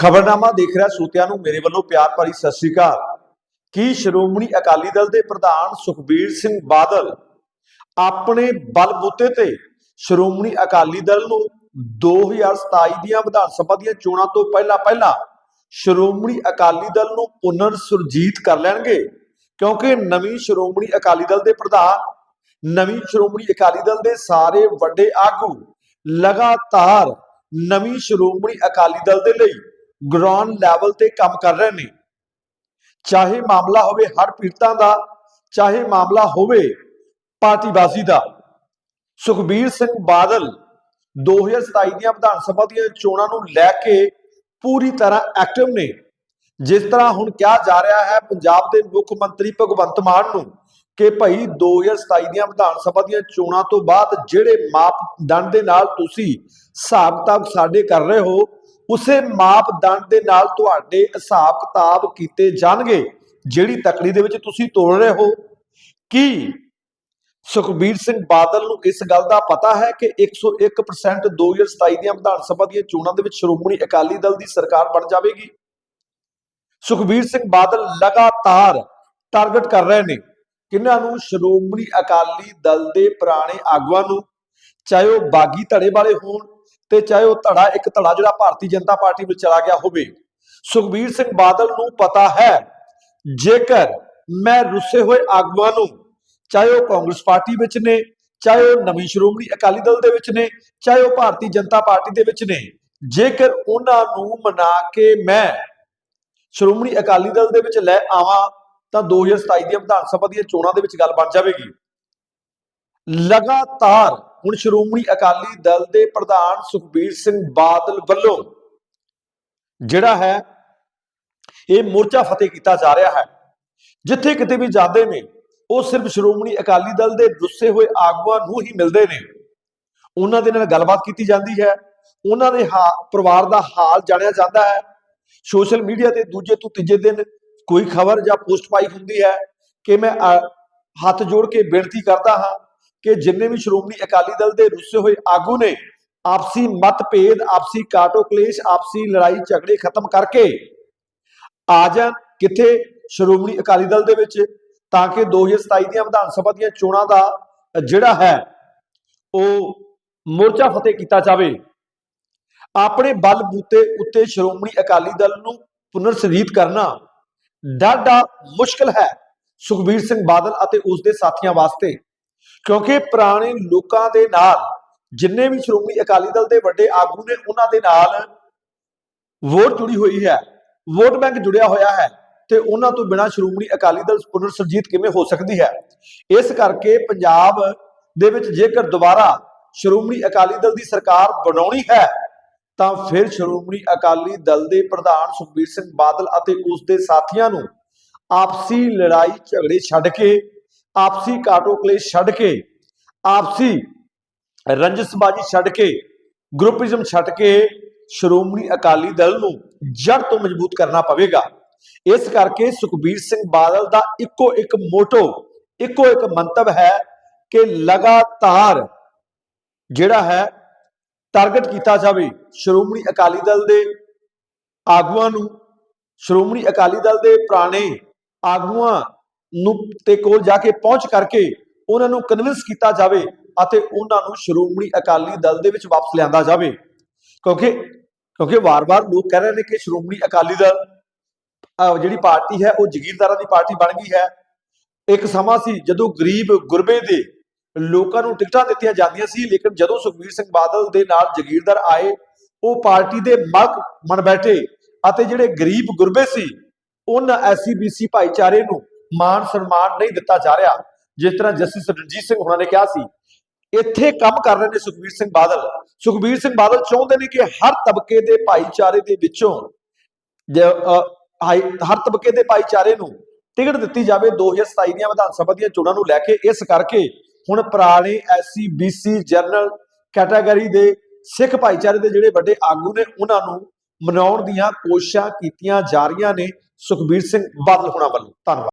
ਖਬਰਨਾਮਾ ਦੇਖ ਰਿਹਾ ਸੂਤਿਆਂ ਨੂੰ, ਮੇਰੇ ਵੱਲੋਂ ਪਿਆਰ ਭਰੀ ਸਤਿ ਸ੍ਰੀ ਅਕਾਲ। ਕੀ ਸ਼੍ਰੋਮਣੀ ਅਕਾਲੀ ਦਲ ਦੇ ਪ੍ਰਧਾਨ ਸੁਖਬੀਰ ਸਿੰਘ ਬਾਦਲ ਆਪਣੇ ਬਲਬੂਤੇ ਤੇ ਸ਼੍ਰੋਮਣੀ ਅਕਾਲੀ ਦਲ ਨੂੰ 2027 ਦੀਆਂ ਵਿਧਾਨ ਸਭਾ ਦੀਆਂ ਚੋਣਾਂ ਤੋਂ ਪਹਿਲਾਂ ਪਹਿਲਾਂ ਸ਼੍ਰੋਮਣੀ ਅਕਾਲੀ ਦਲ ਨੂੰ ਪੁਨਰ ਸੁਰਜੀਤ ਕਰ ਲੈਣਗੇ? ਕਿਉਂਕਿ ਨਵੀਂ ਸ਼੍ਰੋਮਣੀ ਅਕਾਲੀ ਦਲ ਦੇ ਪ੍ਰਧਾਨ, ਨਵੀਂ ਸ਼੍ਰੋਮਣੀ ਅਕਾਲੀ ਦਲ ਦੇ ਸਾਰੇ ਵੱਡੇ ਆਗੂ ਲਗਾਤਾਰ ਨਵੀਂ ਸ਼੍ਰੋਮਣੀ ਅਕਾਲੀ ਦਲ ਦੇ ਲਈ ਗਰਾਊਂਡ ਲੈਵਲ ਤੇ ਕੰਮ ਕਰ ਰਹੇ ਨੇ। ਚਾਹੇ ਮਾਮਲਾ ਹੋਵੇ ਹਰ ਪੀੜਤਾਂ ਦਾ, ਚਾਹੇ ਮਾਮਲਾ ਹੋਵੇ ਪਾਰਟੀਬਾਜ਼ੀ ਦਾ। ਸੁਖਬੀਰ ਸਿੰਘ ਬਾਦਲ 2027 ਦੀਆਂ ਵਿਧਾਨ ਸਭਾ ਦੀਆਂ ਚੋਣਾਂ ਨੂੰ ਲੈ ਕੇ ਪੂਰੀ ਤਰ੍ਹਾਂ ਐਕਟਿਵ ਨੇ। ਜਿਸ ਤਰ੍ਹਾਂ ਹੁਣ ਕਿਹਾ ਜਾ ਰਿਹਾ ਹੈ, ਪੰਜਾਬ ਦੇ ਮੁੱਖ ਮੰਤਰੀ ਭਗਵੰਤ ਮਾਨ ਨੂੰ ਕਿ ਭਾਈ 2027 ਦੀਆਂ ਵਿਧਾਨ ਸਭਾ ਦੀਆਂ ਚੋਣਾਂ ਤੋਂ ਬਾਅਦ ਜਿਹੜੇ ਮਾਪਦੰਡ ਦੇ ਨਾਲ ਤੁਸੀਂ ਹਿਸਾਬ ਕਿਤਾਬ ਸਾਡੇ ਕਰ ਰਹੇ ਹੋ, ਉਸੇ ਮਾਪਦੰਡ ਦੇ ਨਾਲ ਤੁਹਾਡੇ ਹਿਸਾਬ ਕਿਤਾਬ ਕੀਤੇ ਜਾਣਗੇ, ਜਿਹੜੀ ਤਕੜੀ ਦੇ ਵਿੱਚ ਤੁਸੀਂ ਤੋੜ ਰਹੇ ਹੋ। ਕੀ ਸੁਖਬੀਰ ਸਿੰਘ ਬਾਦਲ ਨੂੰ ਇਸ ਗੱਲ ਦਾ ਪਤਾ ਹੈ ਕਿ 101% 2027 ਦੀਆਂ ਵਿਧਾਨ ਸਭਾ ਦੀਆਂ ਚੋਣਾਂ ਦੇ ਵਿੱਚ ਸ਼੍ਰੋਮਣੀ ਅਕਾਲੀ ਦਲ ਦੀ ਸਰਕਾਰ ਬਣ ਜਾਵੇਗੀ? ਸੁਖਬੀਰ ਸਿੰਘ ਬਾਦਲ ਲਗਾਤਾਰ ਟਾਰਗੇਟ ਕਰ ਰਹੇ ਨੇ। ਕਿਹਨਾਂ ਨੂੰ ਸ਼੍ਰੋਮਣੀ ਅਕਾਲੀ ਦਲ ਦੇ ਪੁਰਾਣੇ ਆਗੂਆਂ ਨੂੰ? ਚਾਹੇ ਉਹ ਬਾਗੀ ਧੜੇ ਵਾਲੇ ਹੋਣ ਤੇ ਚਾਹੇ ਉਹ ਧੜਾ ਇੱਕ ਧੜਾ ਜਿਹੜਾ ਭਾਰਤੀ ਜਨਤਾ ਪਾਰਟੀ ਵਿੱਚ ਚਲਾ ਗਿਆ ਹੋਵੇ। ਸੁਖਬੀਰ ਸਿੰਘ ਬਾਦਲ ਨੂੰ ਪਤਾ ਹੈ, ਜੇਕਰ ਮੈਂ ਰੁੱਸੇ ਹੋਏ ਆਗੂਆਂ ਨੂੰ ਚਾਹੇ ਉਹ ਕਾਂਗਰਸ ਪਾਰਟੀ ਵਿੱਚ ਨੇ, ਚਾਹੇ ਉਹ ਨਵੀਂ ਸ਼੍ਰੋਮਣੀ ਅਕਾਲੀ ਦਲ ਦੇ ਵਿੱਚ ਨੇ, ਚਾਹੇ ਉਹ ਭਾਰਤੀ ਜਨਤਾ ਪਾਰਟੀ ਦੇ ਵਿੱਚ ਨੇ, ਜੇਕਰ ਉਹਨਾਂ ਨੂੰ ਮਨਾ ਕੇ ਮੈਂ ਸ਼੍ਰੋਮਣੀ ਅਕਾਲੀ ਦਲ ਦੇ ਵਿੱਚ ਲੈ ਆਵਾਂ ਤਾਂ 2027 ਦੀਆਂ ਵਿਧਾਨ ਸਭਾ ਦੀਆਂ ਚੋਣਾਂ ਦੇ ਵਿੱਚ ਗੱਲ ਬਣ ਜਾਵੇਗੀ। ਲਗਾਤਾਰ ਹੁਣ ਸ਼੍ਰੋਮਣੀ ਅਕਾਲੀ ਦਲ ਦੇ ਪ੍ਰਧਾਨ ਸੁਖਬੀਰ ਸਿੰਘ ਬਾਦਲ ਵੱਲੋਂ ਜਿਹੜਾ ਹੈ, ਇਹ ਮੋਰਚਾ ਫਤਿਹ ਕੀਤਾ ਜਾ ਰਿਹਾ ਹੈ। ਜਿੱਥੇ ਕਿਤੇ ਵੀ ਜਾਂਦੇ ਨੇ, ਉਹ ਸਿਰਫ ਸ਼੍ਰੋਮਣੀ ਅਕਾਲੀ ਦਲ ਦੇ ਰੁੱਸੇ ਹੋਏ ਆਗੂਆਂ ਨੂੰ ਹੀ ਮਿਲਦੇ ਨੇ। ਉਹਨਾਂ ਦੇ ਨਾਲ ਗੱਲਬਾਤ ਕੀਤੀ ਜਾਂਦੀ ਹੈ। ਉਹਨਾਂ ਦੇ ਹਾ- ਪਰਿਵਾਰ ਦਾ ਹਾਲ ਜਾਣਿਆ ਜਾਂਦਾ ਹੈ। ਸੋਸ਼ਲ ਮੀਡੀਆ ਤੇ ਦੂਜੇ ਤੋਂ ਤੀਜੇ ਦਿਨ ਕੋਈ ਖਬਰ ਜਾਂ ਪੋਸਟ ਪਾਈ ਹੁੰਦੀ ਹੈ ਕਿ ਮੈਂ ਹੱਥ ਜੋੜ ਕੇ ਬੇਨਤੀ ਕਰਦਾ ਹਾਂ ਕਿ ਜਿੰਨੇ ਵੀ ਸ਼੍ਰੋਮਣੀ ਅਕਾਲੀ ਦਲ ਦੇ ਰੁੱਸੇ ਹੋਏ ਆਗੂ ਨੇ, ਆਪਸੀ ਮਤਭੇਦ, ਆਪਸੀ ਕਾਟੋ ਕਲੇਸ਼, ਆਪਸੀ ਲੜਾਈ ਝਗੜੇ ਖਤਮ ਕਰਕੇ ਆ ਜਾਣ ਕਿੱਥੇ ਸ਼੍ਰੋਮਣੀ ਅਕਾਲੀ ਦਲ ਦੇ ਵਿੱਚ, ਤਾਂ ਕਿ 2027 ਦੀਆਂ ਵਿਧਾਨ ਸਭਾ ਦੀਆਂ ਚੋਣਾਂ ਦਾ ਜਿਹੜਾ ਹੈ, ਉਹ ਮੋਰਚਾ ਫਤਿਹ ਕੀਤਾ ਜਾਵੇ। ਆਪਣੇ ਬਲ ਬੂਤੇ ਉੱਤੇ ਸ਼੍ਰੋਮਣੀ ਅਕਾਲੀ ਦਲ ਨੂੰ ਪੁਨਰ ਸੁਰਜੀਤ ਕਰਨਾ ਡਾਢਾ ਮੁਸ਼ਕਲ ਹੈ ਸੁਖਬੀਰ ਸਿੰਘ ਬਾਦਲ ਅਤੇ ਉਸ ਦੇ ਸਾਥੀਆਂ ਵਾਸਤੇ, ਕਿਉਂਕਿ ਪੁਰਾਣੇ ਲੋਕਾਂ ਦੇ ਨਾਲ, ਜਿੰਨੇ ਵੀ ਸ਼੍ਰੋਮਣੀ ਅਕਾਲੀ ਦਲ ਦੇ ਵੱਡੇ ਆਗੂ ਨੇ, ਉਹਨਾਂ ਦੇ ਨਾਲ ਵੋਟ ਜੁੜੀ ਹੋਈ ਹੈ, ਵੋਟ ਬੈਂਕ ਜੁੜਿਆ ਹੋਇਆ ਹੈ ਤੇ ਉਹਨਾਂ ਤੋਂ ਬਿਨਾਂ ਸ਼੍ਰੋਮਣੀ ਅਕਾਲੀ ਦਲ ਪੁਨਰ ਸੁਰਜੀਤ ਕਿਵੇਂ ਹੋ ਸਕਦੀ ਹੈ? ਇਸ ਕਰਕੇ ਪੰਜਾਬ ਦੇ ਵਿੱਚ ਜੇਕਰ ਦੁਬਾਰਾ ਸ਼੍ਰੋਮਣੀ ਅਕਾਲੀ ਦਲ ਦੀ ਸਰਕਾਰ ਬਣਾਉਣੀ ਹੈ ਤਾਂ ਫਿਰ ਸ਼੍ਰੋਮਣੀ ਅਕਾਲੀ ਦਲ ਦੇ ਪ੍ਰਧਾਨ ਸੁਖਬੀਰ ਸਿੰਘ ਬਾਦਲ ਅਤੇ ਉਸ ਦੇ ਸਾਥੀਆਂ ਨੂੰ ਆਪਸੀ ਲੜਾਈ ਝਗੜੇ ਛੱਡ ਕੇ, ਆਪਸੀ ਕਾਟੋ ਕਲੇਸ਼ ਛੱਡ ਕੇ, ਆਪਸੀ ਰੰਜਸਬਾਜੀ ਛੱਡ ਕੇ, ਗਰੁੱਪਿਜ਼ਮ ਛੱਡ ਕੇ ਸ਼੍ਰੋਮਣੀ ਅਕਾਲੀ ਦਲ ਨੂੰ ਜੜ ਤੋਂ ਮਜ਼ਬੂਤ ਕਰਨਾ ਪਵੇਗਾ। ਇਸ ਕਰਕੇ ਸੁਖਬੀਰ ਸਿੰਘ ਬਾਦਲ ਦਾ ਇੱਕੋ ਇੱਕ ਮੋਟੋ, ਇੱਕੋ ਇੱਕ ਮੰਤਵ ਹੈ ਕਿ ਲਗਾਤਾਰ ਜਿਹੜਾ ਹੈ ਟਾਰਗੇਟ ਕੀਤਾ ਜਾਵੇ, ਸ਼੍ਰੋਮਣੀ ਅਕਾਲੀ ਦਲ ਦੇ ਆਗੂਆਂ ਨੂੰ, ਸ਼੍ਰੋਮਣੀ ਅਕਾਲੀ ਦਲ ਦੇ ਪੁਰਾਣੇ ਆਗੂਆਂ ਨੂੰ ਤੇ ਕੋਲ ਜਾ ਕੇ ਪਹੁੰਚ ਕਰਕੇ ਉਹਨਾਂ ਨੂੰ ਕਨਵਿੰਸ ਕੀਤਾ ਜਾਵੇ ਅਤੇ ਉਹਨਾਂ ਨੂੰ ਸ਼੍ਰੋਮਣੀ ਅਕਾਲੀ ਦਲ ਦੇ ਵਿੱਚ ਵਾਪਸ ਲਿਆਂਦਾ ਜਾਵੇ। ਕਿਉਂਕਿ ਕਿਉਂਕਿ ਵਾਰ-ਵਾਰ ਲੋਕ ਕਹਿ ਰਹੇ ਨੇ ਕਿ ਸ਼੍ਰੋਮਣੀ ਅਕਾਲੀ ਦਲ ਜਿਹੜੀ ਪਾਰਟੀ ਹੈ, ਉਹ ਜ਼ਗੀਰਦਾਰਾਂ ਦੀ ਪਾਰਟੀ ਬਣ ਗਈ ਹੈ। ਇੱਕ ਸਮਾਂ ਸੀ ਜਦੋਂ ਗਰੀਬ ਗੁਰਬੇ ਦੇ ਲੋਕਾਂ ਨੂੰ ਟਿਕਟਾਂ ਦਿੱਤੀਆਂ ਜਾਂਦੀਆਂ ਸੀ, ਲੇਕਿਨ ਜਦੋਂ ਸੁਖਬੀਰ ਸਿੰਘ ਬਾਦਲ ਦੇ ਨਾਲ ਜ਼ਗੀਰਦਾਰ ਆਏ, ਉਹ ਪਾਰਟੀ ਦੇ ਮਲਕ ਬਣ ਬੈਠੇ ਅਤੇ ਜਿਹੜੇ ਗਰੀਬ ਗੁਰਬੇ ਸੀ ਉਹਨਾਂ ਐਸਸੀਬੀਸੀ ਭਾਈਚਾਰੇ ਨੂੰ ਮਾਣ ਸਨਮਾਨ ਨਹੀਂ ਦਿੱਤਾ ਜਾ ਰਿਹਾ। ਜਿਸ ਤਰ੍ਹਾਂ ਜਸਟਿਸ ਰਣਜੀਤ ਸਿੰਘ ਹੁਣਾਂ ਨੇ ਕਿਹਾ ਸੀ, ਇੱਥੇ ਕੰਮ ਕਰ ਰਹੇ ਨੇ ਸੁਖਬੀਰ ਸਿੰਘ ਬਾਦਲ। ਸੁਖਬੀਰ ਸਿੰਘ ਬਾਦਲ ਚਾਹੁੰਦੇ ਨੇ ਕਿ ਹਰ ਤਬਕੇ ਦੇ ਭਾਈਚਾਰੇ ਦੇ ਵਿੱਚੋਂ ਹਰ ਤਬਕੇ ਦੇ ਭਾਈਚਾਰੇ ਨੂੰ ਟਿਕਟ ਦਿੱਤੀ ਜਾਵੇ। 2027 ਦੀਆਂ ਵਿਧਾਨ ਸਭਾ ਦੀਆਂ ਚੋਣਾਂ ਨੂੰ ਲੈ ਕੇ ਇਸ ਕਰਕੇ ਹੁਣ ਪੁਰਾਣੇ ਐਸਸੀ ਬੀਸੀ ਜਨਰਲ ਕੈਟਾਗਰੀ ਦੇ ਸਿੱਖ ਭਾਈਚਾਰੇ ਦੇ ਜਿਹੜੇ ਵੱਡੇ ਆਗੂ ਨੇ, ਉਹਨਾਂ ਨੂੰ ਮਨਾਉਣ ਦੀਆਂ ਕੋਸ਼ਿਸ਼ਾਂ ਕੀਤੀਆਂ ਜਾ ਰਹੀਆਂ ਨੇ ਸੁਖਬੀਰ ਸਿੰਘ ਬਾਦਲ ਹੋਣਾ ਵੱਲੋਂ। ਧੰਨਵਾਦ।